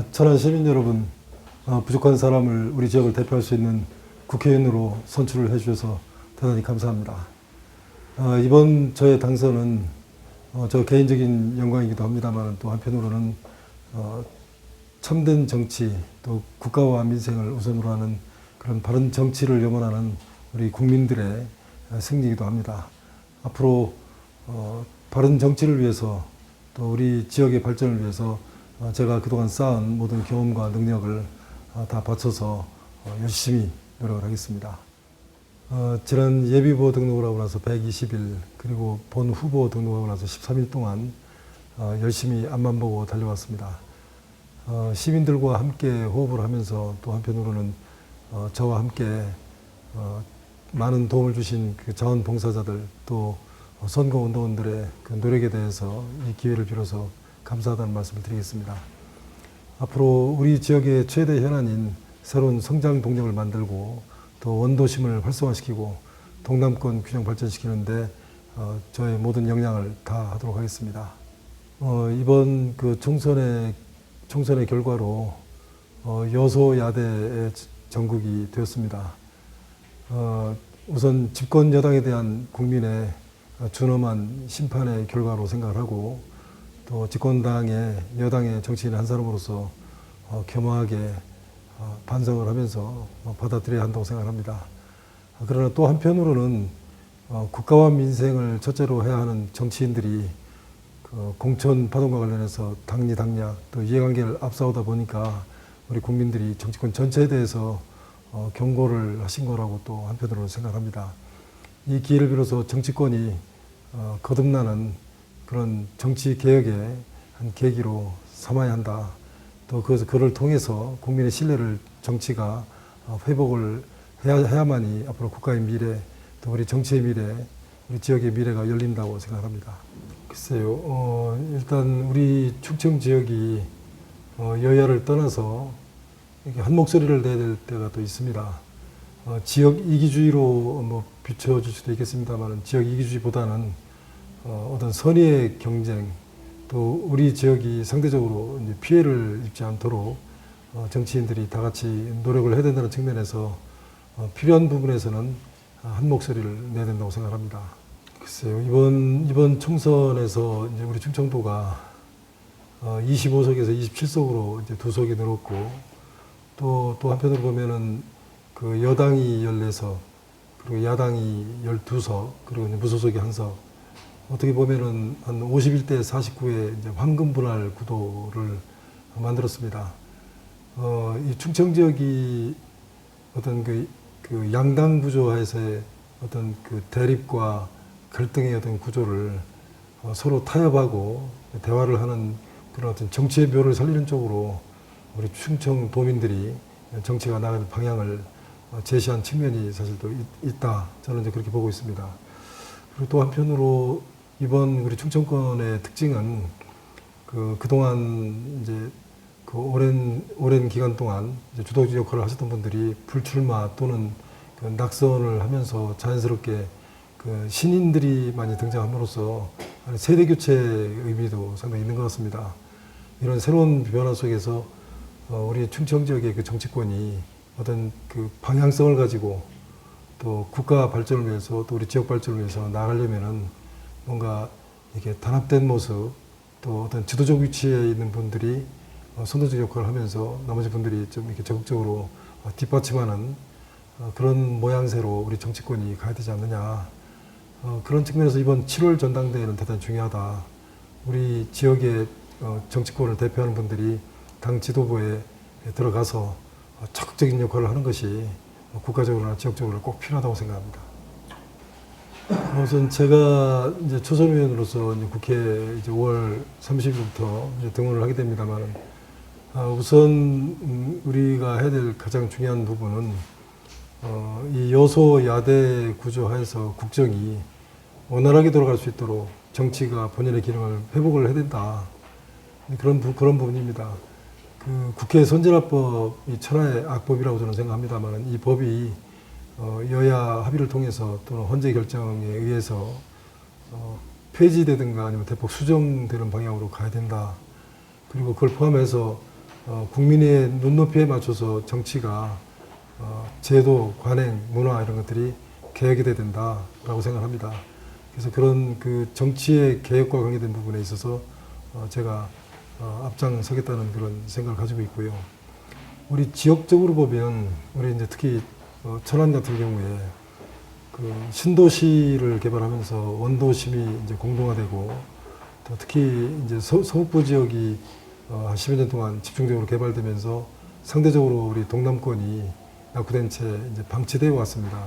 아, 천안 시민 여러분, 어, 부족한 사람을 우리 지역을 대표할 수 있는 국회의원으로 선출을 해주셔서 대단히 감사합니다. 어, 이번 저의 당선은 어, 저 개인적인 영광이기도 합니다만 또 한편으로는 어, 참된 정치 또 국가와 민생을 우선으로 하는 그런 바른 정치를 염원하는 우리 국민들의 어, 승리이기도 합니다. 앞으로 어, 바른 정치를 위해서 또 우리 지역의 발전을 위해서 어, 제가 그동안 쌓은 모든 경험과 능력을 어, 다 바쳐서 어, 열심히 노력을 하겠습니다. 어, 지난 예비후보 등록을 하고 나서 120일 그리고 본 후보 등록하고 나서 13일 동안 어, 열심히 앞만 보고 달려왔습니다. 어, 시민들과 함께 호흡을 하면서 또 한편으로는 어, 저와 함께 어, 많은 도움을 주신 그 자원봉사자들 또 어, 선거운동원들의 그 노력에 대해서 이 기회를 빌어서 감사하다는 말씀을 드리겠습니다. 앞으로 우리 지역의 최대 현안인 새로운 성장 동력을 만들고 또 원도심을 활성화시키고 동남권 균형 발전시키는데 어, 저의 모든 역량을 다 하도록 하겠습니다. 어, 이번 그 총선의 총선의 결과로 어, 여소야대의 전국이 되었습니다. 어, 우선 집권 여당에 대한 국민의 어, 준엄한 심판의 결과로 생각을 하고 또 집권당의 여당의 정치인 한 사람으로서 어, 겸허하게 어, 반성을 하면서 어, 받아들여야 한다고 생각합니다. 어, 그러나 또 한편으로는 어, 국가와 민생을 첫째로 해야 하는 정치인들이 그 공천 파동과 관련해서 당리 당략 또 이해관계를 앞세우다 보니까 우리 국민들이 정치권 전체에 대해서 어, 경고를 하신 거라고 또 한편으로는 생각합니다. 이 기회를 빌어서 정치권이 어, 거듭나는 그런 정치 개혁의 한 계기로 삼아야 한다. 또 그래서 그를 통해서 국민의 신뢰를 정치가 어, 회복을 해야, 해야 만이 앞으로 국가의 미래, 또 우리 정치의 미래, 우리 지역의 미래가 열린다고 생각합니다. 글쎄요, 어, 일단 우리 충청 지역이 어, 여야를 떠나서 한 목소리를 내야 될 때가 또 있습니다. 어, 지역 이기주의로 뭐 비춰줄 수도 있겠습니다만 지역 이기주의보다는 어, 어떤 선의의 경쟁 또 우리 지역이 상대적으로 피해를 입지 않도록 어, 정치인들이 다 같이 노력을 해야 된다는 측면에서 어, 필요한 부분에서는 한 목소리를 내야 된다고 생각합니다. 글쎄요 이번 이번 총선에서 이제 우리 충청도가 어, 25석에서 27석으로 이제 두 석이 늘었고 또, 또 한편으로 보면은 그 여당이 14석, 그리고 야당이 12석, 그리고 무소속이 한 석. 어떻게 보면은 한 51대 49의 이제 황금 분할 구도를 만들었습니다. 어, 이 충청 지역이 어떤 그, 그 양당 구조하에서의 어떤 그 대립과 갈등의 어떤 구조를 어, 서로 타협하고 대화를 하는 그런 어떤 정치의 묘를 살리는 쪽으로 우리 충청 도민들이 정치가 나가는 방향을 어, 제시한 측면이 사실 또 있- 있다. 저는 이제 그렇게 보고 있습니다. 그리고 또 한편으로 이번 우리 충청권의 특징은 그 그동안 이제 그 오랜 오랜 기간 동안 주도적 역할을 하셨던 분들이 불출마 또는 그 낙선을 하면서 자연스럽게 그 신인들이 많이 등장함으로써 세대 교체의 의미도 상당히 있는 것 같습니다. 이런 새로운 변화 속에서 어, 우리 충청 지역의 그 정치권이 어떤 그 방향성을 가지고 또 국가 발전을 위해서 또 우리 지역 발전을 위해서 나가려면은 뭔가 이렇게 단합된 모습 또 어떤 지도적 위치에 있는 분들이 어, 선도적 역할을 하면서 나머지 분들이 좀 이렇게 적극적으로 어, 뒷받침하는 어, 그런 모양새로 우리 정치권이 가야 되지 않느냐. 어, 그런 측면에서 이번 7월 전당대회는 대단히 중요하다. 우리 지역의 어, 정치권을 대표하는 분들이 당 지도부에 들어가서 어, 적극적인 역할을 하는 것이 어, 국가적으로나 지역적으로 꼭 필요하다고 생각합니다. 우선 제가 이제 초선의원으로서 이제 국회 이제 5월 30일부터 이제 등원을 하게 됩니다만, 아, 우선 음, 우리가 해야 될 가장 중요한 부분은 어, 이 여소 야대 구조 하에서 국정이 원활하게 돌아갈 수 있도록 정치가 본연의 기능을 회복을 해야 된다. 그런 부, 그런 부분입니다. 그 국회 선진화법 이 천하의 악법이라고 저는 생각합니다만 이 법이 어, 여야 합의를 통해서 또는 헌재 결정에 의해서 어, 폐지되든가 아니면 대폭 수정되는 방향으로 가야 된다. 그리고 그걸 포함해서 어, 국민의 눈높이에 맞춰서 정치가 어, 제도, 관행, 문화 이런 것들이 개혁이 돼야 된다라고 생각합니다. 그래서 그런 그 정치의 개혁과 관계된 부분에 있어서 어, 제가 어, 앞장서겠다는 그런 생각을 가지고 있고요. 우리 지역적으로 보면 우리 이제 특히 어, 천안 같은 경우에 그 신도시를 개발하면서 원도심이 이제 공동화되고 또 특히 이제 서, 서북부 지역이 어, 한 10여 년 동안 집중적으로 개발되면서 상대적으로 우리 동남권이 낙후된 채 이제 방치되어 왔습니다.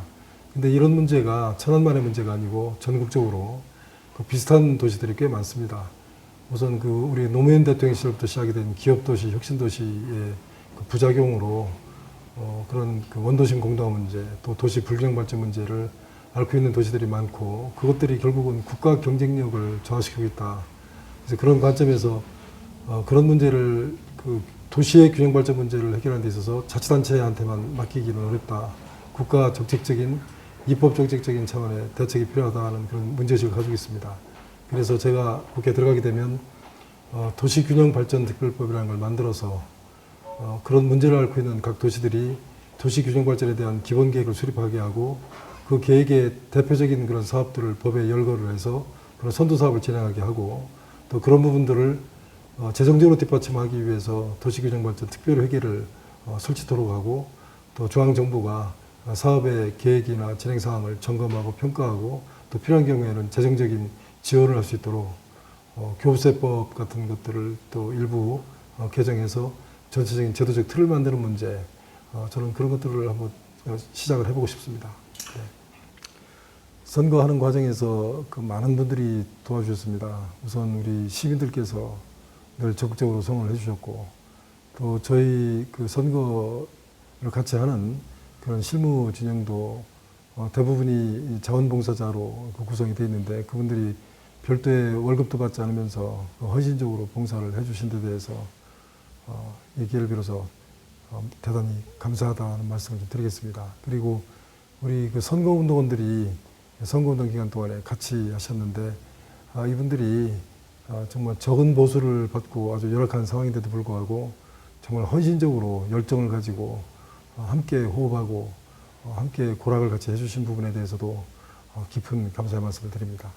근데 이런 문제가 천안만의 문제가 아니고 전국적으로 그 비슷한 도시들이 꽤 많습니다. 우선 그 우리 노무현 대통령 시절부터 시작이 된 기업도시, 혁신도시의 그 부작용으로 어, 그런 그 원도심 공동화 문제, 또 도시 불균형 발전 문제를 앓고 있는 도시들이 많고 그것들이 결국은 국가 경쟁력을 저하시키고 있다. 그래서 그런 관점에서 어, 그런 문제를 그 도시의 균형 발전 문제를 해결하는 데 있어서 자치단체한테만 맡기기는 어렵다. 국가 정책적인 입법 정책적인 차원의 대책이 필요하다는 그런 문제의식을 가지고 있습니다. 그래서 제가 국회에 들어가게 되면 어, 도시균형발전특별법이라는 걸 만들어서 어, 그런 문제를 앓고 있는 각 도시들이 도시균형발전에 대한 기본 계획을 수립하게 하고 그 계획의 대표적인 그런 사업들을 법에 열거를 해서 그런 선도 사업을 진행하게 하고 또 그런 부분들을 어, 재정적으로 뒷받침하기 위해서 도시균형발전 특별회계를 어, 설치토록 하고 또 중앙정부가 어, 사업의 계획이나 진행 사항을 점검하고 평가하고 또 필요한 경우에는 재정적인 지원을 할 수 있도록 어, 교부세법 같은 것들을 또 일부 어, 개정해서 전체적인 제도적 틀을 만드는 문제 어, 저는 그런 것들을 한번 어, 시작을 해보고 싶습니다. 네. 선거하는 과정에서 그 많은 분들이 도와주셨습니다. 우선 우리 시민들께서 늘 적극적으로 성원을 해주셨고 또 저희 그 선거를 같이 하는 그런 실무 진영도 어, 대부분이 이 자원봉사자로 그 구성이 되어 있는데 그분들이 별도의 월급도 받지 않으면서 그 헌신적으로 봉사를 해주신 데 대해서 어, 이 기회를 빌어서 어, 대단히 감사하다는 말씀을 좀 드리겠습니다. 그리고 우리 그 선거운동원들이 선거운동 기간 동안에 같이 하셨는데 아, 이분들이 아, 정말 적은 보수를 받고 아주 열악한 상황인데도 불구하고 정말 헌신적으로 열정을 가지고 어, 함께 호흡하고 어, 함께 고락을 같이 해주신 부분에 대해서도 어, 깊은 감사의 말씀을 드립니다.